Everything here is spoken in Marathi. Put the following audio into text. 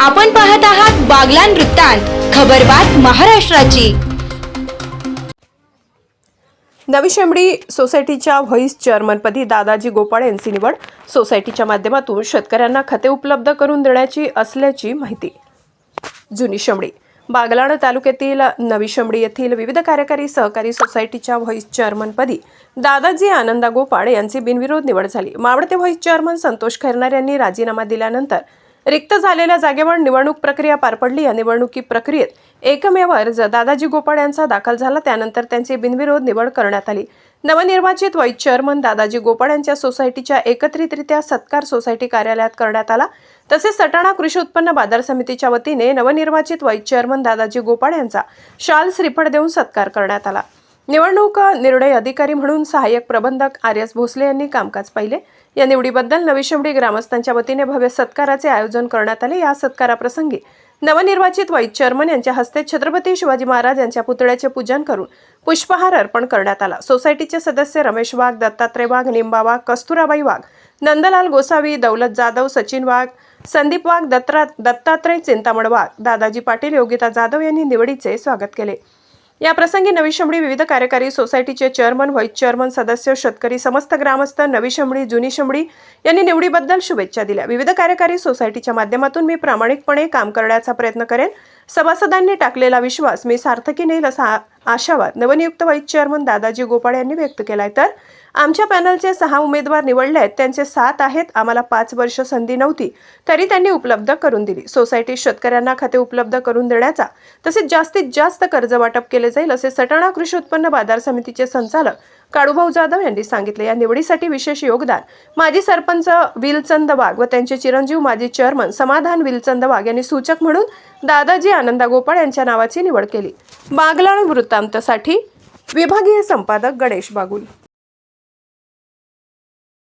आपण पाहत आहात बागलान वृत्तांत खबरबात महाराष्ट्राची. नवी शेंबडी सोसायटीच्या व्हॉइस चेअरमनपदी दादाजी गोपाळ यांची निवड सोसायटीच्या माध्यमातून शेतकऱ्यांना खते उपलब्ध करून देण्याची असल्याची माहिती. जुनी शेंबडी बागलाण तालुक्यातील नवी शेंबडी येथील विविध कार्यकारी सहकारी सोसायटीच्या व्हॉइस चेअरमनपदी दादाजी आनंदा गोपाळ यांची बिनविरोध निवड झाली. मावळते व्हॉइस चेअरमन संतोष खैरनार यांनी राजीनामा दिल्यानंतर रिक्त झालेल्या जागेवर निवडणूक प्रक्रिया पार पडली. या निवडणुकी प्रक्रियेत एकमेव अर्ज दादाजी गोपाळ यांचा दाखल झाला. त्यानंतर त्यांची बिनविरोध निवड करण्यात आली. नवनिर्वाचित व्हाईस चेअरमन दादाजी गोपाळ यांच्या सोसायटीच्या एकत्रितरित्या सत्कार सोसायटी कार्यालयात करण्यात आला. तसेच सटाणा कृषी उत्पन्न बाजार समितीच्या वतीने नवनिर्वाचित व्हाईस चेअरमन दादाजी गोपाळ यांचा शाल श्रीफळ देऊन सत्कार करण्यात आला. निवडणूक निर्णय अधिकारी म्हणून सहाय्यक प्रबंधक आर एस भोसले यांनी कामकाज पाहिले. या निवडीबद्दल नवी शिमडी ग्रामस्थांच्या वतीने भव्य सत्काराचे आयोजन करण्यात आले. या सत्काराप्रसंगी नवनिर्वाचित व्हाईस चर्मन यांच्या हस्ते छत्रपती शिवाजी महाराज यांच्या पुतळ्याचे पूजन करून पुष्पहार अर्पण करण्यात आला. सोसायटीचे सदस्य रमेश वाघ दत्तात्रय वाघ निंबा वाघ कस्तुराबाई वाघ नंदलाल गोसावी दौलत जाधव सचिन वाघ संदीप वाघ दत्ता दत्तात्रय चिंतामण वाघ दादाजी पाटील योगिता जाधव यांनी निवडीचे स्वागत केले. या प्रसंगी नवी शंभळी विविध कार्यकारी सोसायटीचे चेअरमन व्हाईस चेअरमन सदस्य शेतकरी समस्त ग्रामस्थ नवी शंभळी जुनी शंभळी यांनी निवडीबद्दल शुभेच्छा दिल्या. विविध कार्यकारी सोसायटीच्या माध्यमातून मी प्रामाणिकपणे काम करण्याचा प्रयत्न करेन. सभासदांनी टाकलेला विश्वास मी सार्थकी नेईल असा आशावाद. नवनियुक्त व्हाईस चेअरमन दादाजी गोपाळ यांनी व्यक्त केलाय. तर आमच्या पॅनलचे सहा उमेदवार निवडले आहेत. त्यांचे सात आहेत. आम्हाला पाच वर्ष संधी नव्हती. तरी त्यांनी उपलब्ध करून दिली. सोसायटी शेतकऱ्यांना खाते उपलब्ध करून देण्याचा तसेच जास्तीत जास्त कर्ज वाटप केले जाईल असे सटाणा कृषी उत्पन्न बाजार समितीचे संचालक काळूभाऊ जाधव यांनी सांगितले. या निवडीसाठी विशेष योगदान माजी सरपंच विलचंद वाघ व त्यांचे चिरंजीव माजी चेअरमन समाधान विलचंद वाघ यांनी सूचक म्हणून दादाजी आनंदा गोपाळ यांच्या नावाची निवड केली. बागलाण वृत्तांतसाठी विभागीय संपादक गणेश बागुल.